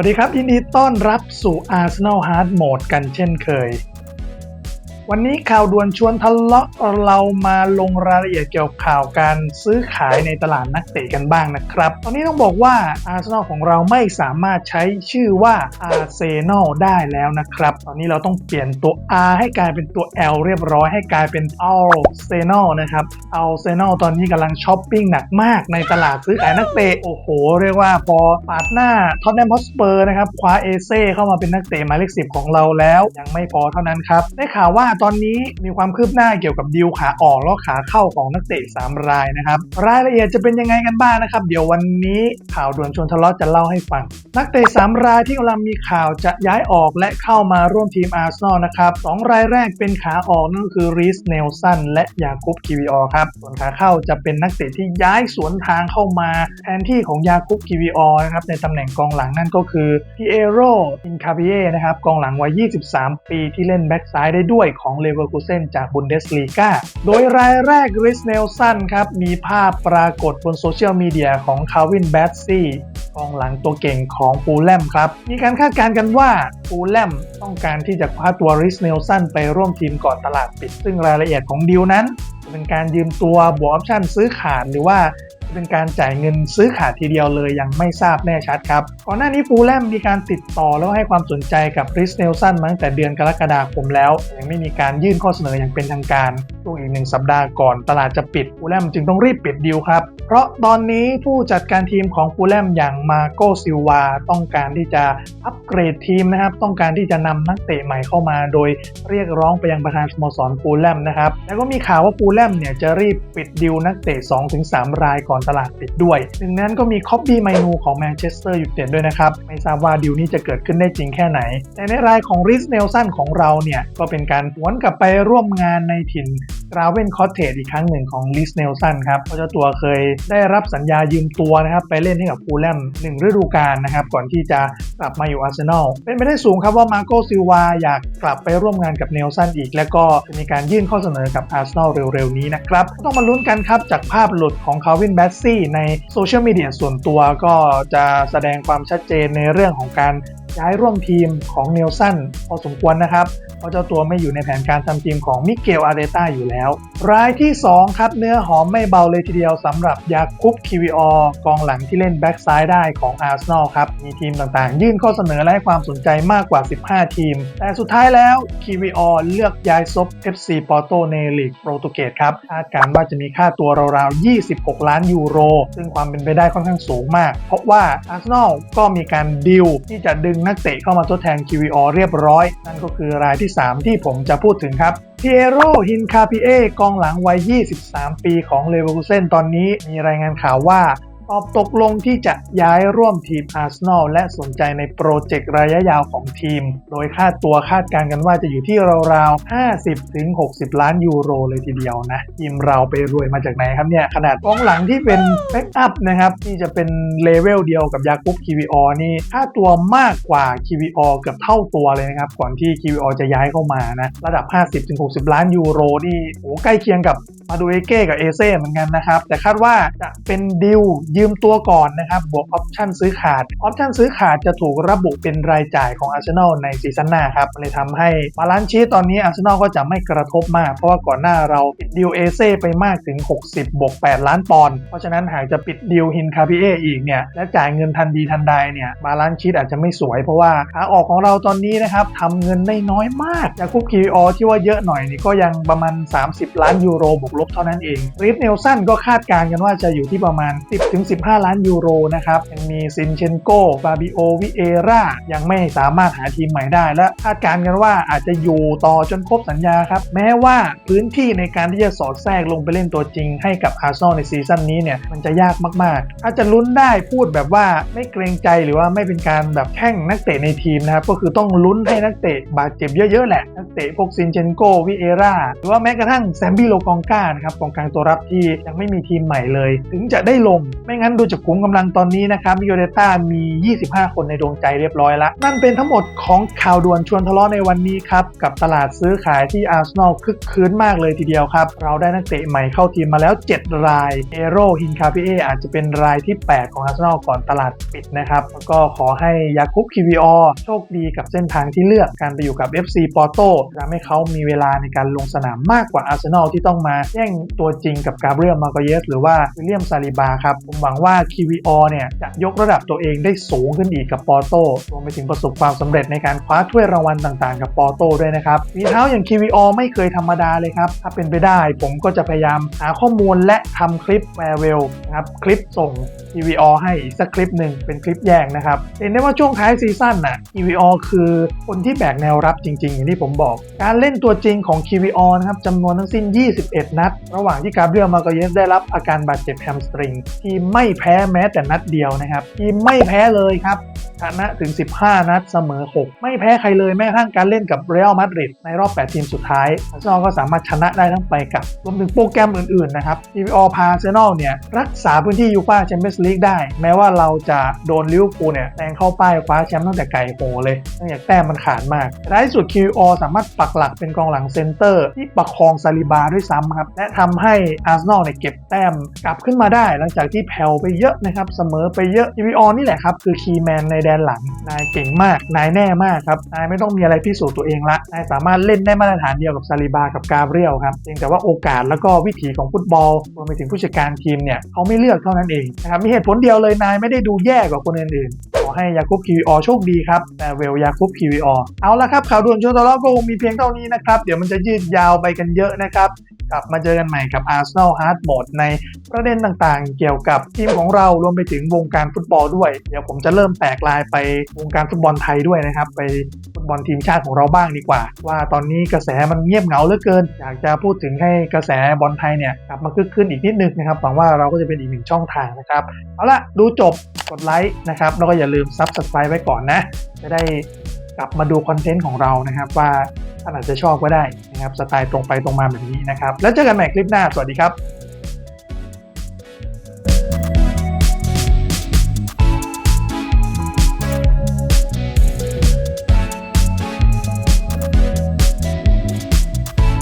วัสดีครับยินดีต้อนรับสู่ Arsenal Hard Mode กันเช่นเคย วันนี้ข่าวด่วนชวนทะเลาะเรามาลงรายละเอียดเกี่ยวกับข่าวการซื้อขายในตลาดนักเตะกันบ้างนะครับ ตอนนี้ต้องบอกว่า Arsenal ของเราไม่สามารถใช้ชื่อว่า Arsenal ได้แล้วนะครับ ตอนนี้เราต้องเปลี่ยนตัว R ให้กลายเป็นตัว L เรียบร้อยให้กลายเป็น Arsenal นะครับ Arsenal ตอนนี้กำลังช้อปปิ้งหนักมากในตลาดซื้อขายนักเตะโอ้โห เรียกว่าพอปาดหน้าท็อตแนมฮอสเปอร์นะครับคว้าเอเซ่เข้ามาเป็นนักเตะหมายเลขสิบของเราแล้ว ยังไม่พอเท่านั้นครับได้ข่าวว่าตอนนี้มีความคืบหน้าเกี่ยวกับดีลขาออกแล้วขาเข้าของนักเตะ3รายนะครับ รายละเอียดจะเป็นยังไงกันบ้างนะครับ เดี๋ยววันนี้ข่าวด่วนชวนทะเลาะจะเล่าให้ฟัง นักเตะ3รายที่กำลังมีข่าวจะย้ายออกและเข้ามาร่วมทีมอาร์เซนอลนะครับสองรายแรกเป็นขาออกนั่นก็คือรีสเนลสันและยาคุปคิวิออครับ ส่วนขาเข้าจะเป็นนักเตะที่ย้ายสวนทางเข้ามา แทนที่ของยาคุปคิวิออนะครับในตำแหน่งกองหลังนั่นก็คือพีเอโรอินคาเบเยนะครับกองหลังวัย 23 ปีที่เล่นแบ็กซ้ายได้ด้วยของของเลเวอร์คูเซนจากบุนเดสลีกาโดยรายแรกริสเนลสันครับ มีภาพปรากฏบนโซเชียลมีเดียของคาวินแบตซี่กองหลังตัวเก่งของฟูแลมครับ มีการคาดการณ์กันว่าฟูแลมต้องการที่จะคว้าตัวริสเนลสันไปร่วมทีมก่อนตลาดปิด ซึ่งรายละเอียดของดีลนั้น เป็นการยืมตัวบวกออปชั่นซื้อขาดหรือว่า เป็นการจ่ายเงินซื้อขาดทีเดียวเลยยังไม่ทราบแน่ชัดครับ ก่อนหน้านี้ฟูลแลมมีการติดต่อแล้วให้ความสนใจกับริสเนลสันมาตั้งแต่เดือนกรกฎาคมแล้ว ยังไม่มีการยื่นข้อเสนออย่างเป็นทางการ วงอีกหนึ่งสัปดาห์ก่อนตลาดจะปิดฟูลแลมจึงต้องรีบปิดดีลครับ เพราะตอนนี้ผู้จัดการทีมของฟูลแลมอย่างมาโกซิลวาต้องการที่จะอัปเกรดทีมนะครับ ต้องการที่จะนำนักเตะใหม่เข้ามา โดยเรียกร้องไปยังประธานสโมสรฟูลแลมนะครับ แล้วก็มีข่าวว่าฟูลแลมเนี่ยจะรีบปิดดีลนักเตะ 2-3 รายก่อนตลาดปิดด้วยหนึ่งนั้นก็มีคอปปี้ไมนูของแมนเชสเตอร์ยูไนเต็ดด้วยนะครับ ไม่ทราบว่าดีลนี้จะเกิดขึ้นได้จริงแค่ไหน แต่ในรายของริสเนลสันของเราเนี่ยก็เป็นการหวนกลับไปร่วมงานในถิ่นราเวนคอตเทจอีกครั้งหนึ่งของลิสเนลสันครับเพราะเจ้าตัวเคยได้รับสัญญายืมตัวนะครับไปเล่นให้กับฟูลแลมหนึ่งฤดูกาลนะครับก่อนที่จะกลับมาอยู่อาร์เซนอลเป็นไปได้สูงครับว่ามาโกซิลวาอยากกลับไปร่วมงานกับเนลสันอีก และก็จะมีการยื่นข้อเสนอกับอาร์เซนอลเร็วๆนี้นะครับต้องมาลุ้นกันครับจากภาพหลุดของคาวินแบสซี่ในโซเชียลมีเดียส่วนตัวก็จะแสดงความชัดเจนในเรื่องของการ ย้ายร่วมทีมของเนลสันพอสมควรนะครับ เพราะเจ้าตัวไม่อยู่ในแผนการทำทีมของมิเกลอาเดต้าอยู่แล้ว รายที่ 2 ครับเนื้อหอมไม่เบาเลยทีเดียวสำหรับยาคุปคิวิออกองหลังที่เล่นแบ็กซ้ายได้ของอาร์เซนอลครับ มีทีมต่างๆ ยื่นข้อเสนอและให้ความสนใจมากกว่า 15 ทีม แต่สุดท้ายแล้วคิวิออเลือกย้ายซบ FC ปอร์โตในลีกโปรตุเกสครับคาดการณ์ว่าจะมีค่าตัวราวๆ 26 ล้านยูโร ซึ่งความเป็นไปได้ค่อนข้างสูงมาก เพราะว่าอาร์เซนอลก็มีการดิวที่จะดึงนักเตะเข้ามาทดแทนคิวิออเรียบร้อย นั่นก็คือรายที่ 3 ที่ผมจะพูดถึงครับพีเอโรฮินคาพีเอกองหลังวัย 23 ปีของเลเวอร์คูเซนตอนนี้มีรายงานข่าวว่า ตอบตกลงที่จะย้ายร่วมทีมอาร์เซนอลและสนใจในโปรเจกต์ระยะยาวของทีม โดยค่าตัวคาดการณ์กันว่าจะอยู่ที่ราวๆ 50-60 ล้านยูโรเลยทีเดียวนะ ทีมเราไปรวยมาจากไหนครับเนี่ย ขนาดกองหลังที่เป็นแบ็กอัพนะครับ ที่จะเป็นเลเวลเดียวกับยากุปคีวีออนี่ ค่าตัวมากกว่าคีวีออเกือบเท่าตัวเลยนะครับ ก่อนที่คีวีออจะย้ายเข้ามานะ ระดับ 50-60 ล้านยูโรนี่โอ้ใกล้เคียงกับมาดูเอเก้กับเอเซ่เหมือนกันนะครับแต่คาดว่าจะเป็นดิวยืมตัวก่อนนะครับ บวกออปชั่นซื้อขาด ออปชั่นซื้อขาดจะถูกระบุเป็นรายจ่ายของอาร์เซนอลในซีซั่นหน้าครับเลยทำให้บาลานซ์ชีตตอนนี้อาร์เซนอลก็จะไม่กระทบมาก เพราะว่าก่อนหน้าเราปิดดิวเอเซ่ไปมากถึง 60 บวก 8 ล้านปอนด์เพราะฉะนั้นหากจะปิดดิวฮินคาพิเออีกเนี่ยและจ่ายเงินทันดีทันใดเนี่ยบาลานซ์ชีตอาจจะไม่สวยเพราะว่าขาออกของเราตอนนี้นะครับทำเงินได้น้อยมากจากคุกคีออที่ว่าเยอะหน่อยนี่ก็ยังประมาณ 30 ล้านยูโรบวกลบเท่านั้นเองริฟเนลสันก็คาดการณ์กันว่าจะอยู่ที่ประมาณ15 ล้านยูโรนะครับยังมีซินเชนโกฟาบิโอวิเอรายังไม่สามารถหาทีมใหม่ได้ และคาดการณ์กันว่าอาจจะอยู่ต่อจนครบสัญญาครับ แม้ว่าพื้นที่ในการที่จะสอดแทรกลงไปเล่นตัวจริงให้กับอาร์เซนอลในซีซั่นนี้เนี่ยมันจะยากมากๆ ถ้าจะลุ้นได้พูดแบบว่าไม่เกรงใจหรือว่าไม่เป็นการแบบแข่งนักเตะในทีมนะครับก็คือต้องลุ้นให้นักเตะบาดเจ็บเยอะๆแหละนักเตะพวกซินเชนโกวิเอราหรือว่าแม้กระทั่งแซมบี้โลกองกานะครับกองกลางตัวรับที่ยังไม่มีทีมใหม่เลย ถึงจะได้ลงไม่ไม่งั้นดูจากกลุ่มกำลังตอนนี้นะครับมิโยเดต้ามี 25 คนในดวงใจเรียบร้อยแล้วนั่นเป็นทั้งหมดของข่าวด่วนชวนทะเลาะในวันนี้ครับ กับตลาดซื้อขายที่อาร์เซนอลคึกคืนมากเลยทีเดียวครับ เราได้นักเตะใหม่เข้าทีมมาแล้ว 7 รายเอโรฮินคาพิเออาจจะเป็นรายที่ 8 ของอาร์เซนอลก่อนตลาดปิดนะครับแล้วก็ขอให้ยาคุปคิวิออโชคดีกับเส้นทางที่เลือกการไปอยู่กับ FC ปอร์โตทำให้เขามีเวลาในการลงสนามมากกว่าอาร์เซนอลที่ต้องมาแย่งตัวจริงกับกาเบรียลมาโกเยสหรือว่าวิลเลียมซาลิบาครับผมหวังว่าคิวิออเนี่ยจะยกระดับตัวเองได้สูงขึ้นอีกกับปอร์โตรวมไปถึงประสบความสำเร็จในการคว้าถ้วยรางวัลต่างๆ กับปอร์โตด้วยนะครับฝีเท้าอย่างคิวิออไม่เคยธรรมดาเลยครับถ้าเป็นไปได้ผมก็จะพยายามหาข้อมูลและทำคลิปแวร์เวลนะครับคลิปส่ง EVO ให้อีกสักคลิปหนึ่งเป็นคลิปแยกนะครับเห็นได้ว่าช่วงท้ายซีซั่นน่ะ EVO คือคนที่แบกแนวรับจริงๆ อย่างที่ผมบอก การเล่นตัวจริงของ KVO นะครับจำนวนทั้งสิ้น 21 นัด ระหว่างที่กาเบรียลมาโกเยสได้รับอาการบาดเจ็บแฮมสตริง ที่ไม่แพ้แม้แต่นัดเดียวนะครับ ทีมไม่แพ้เลยครับ ชนะถึง 15 นัดเสมอ 6 ไม่แพ้ใครเลยแม้กระทั่งการเล่นกับเรอัลมาดริดในรอบ 8 ทีมสุดท้ายอาร์เซนอลก็สามารถชนะได้ทั้งไปกับ รวมถึงโปรแกรมอื่น ๆ นะครับ TVO พาอาร์เซนอลเนี่ย รักษาพื้นที่ยูฟ่าแชมเปี้ยนส์ลีกได้ แม้ว่าเราจะโดนลิเวอร์พูลเนี่ยแซงเข้าป้ายคว้าแชมป์ตั้งแต่ไก่โหเลยเนื่องจากแต้มมันขาดมากท้ายสุด QO สามารถปักหลักเป็นกองหลังเซนเตอร์ ที่ประคองซาลิบาด้วยซ้ำครับและทำให้อาร์เซนอลเนี่ยเก็บแต้มกลับขึ้นมาได้ หลังจากที่แผ่วไปเยอะนะครับเสมอไปเยอะ QO นี่แหละครับคือคีย์แมนในแดนหลัง นายเก่งมาก นายแน่มากครับ นายไม่ต้องมีอะไรพิสูจน์ตัวเองละ นายสามารถเล่นได้มาตรฐานเดียวกับซาลิบากับกาเบรียลครับเพียงแต่ว่าโอกาสแล้วก็วิถีของฟุตบอลรวมไปถึงผู้จัดการทีมเนี่ยเขาไม่เลือกเท่านั้นเองนะครับมีเหตุผลเดียวเลยนายไม่ได้ดูแย่กว่าคนอื่นๆขอให้ยาคุปคิวอโชคดีครับแต่เวลยาคุปคิวอเอาละครับข่าวด่วนชวนทะลาะก็คงมีเพียงเท่านี้นะครับเดี๋ยวมันจะยืดยาวไปกันเยอะนะครับ กลับมาเจอกันใหม่กับ Arsenal Hard Mode ในประเด็นต่างๆ เกี่ยวกับทีมของเรารวมไปถึงวงการฟุตบอลด้วย เดี๋ยวผมจะเริ่มแตกลายไปวงการฟุตบอลไทยด้วยนะครับ ไปฟุตบอลทีมชาติของเราบ้างดีกว่า ว่าตอนนี้กระแสมันเงียบเหงาเหลือเกิน อยากจะพูดถึงให้กระแสบอลไทยเนี่ยกลับมาคึกคืนอีกนิดนึงนะครับหวังว่าเราก็จะเป็นอีกหนึ่งช่องทางนะครับเอาละดูจบกดไลค์นะครับแล้วก็อย่าลืม Subscribe ไว้ก่อนนะจะได้ กลับมาดูคอนเทนต์ของเรานะครับว่าท่านอาจจะชอบก็ได้นะครับสไตล์ตรงไปตรงมาแบบนี้นะครับ แล้วเจอกันใหม่คลิปหน้าสวัสดีครับ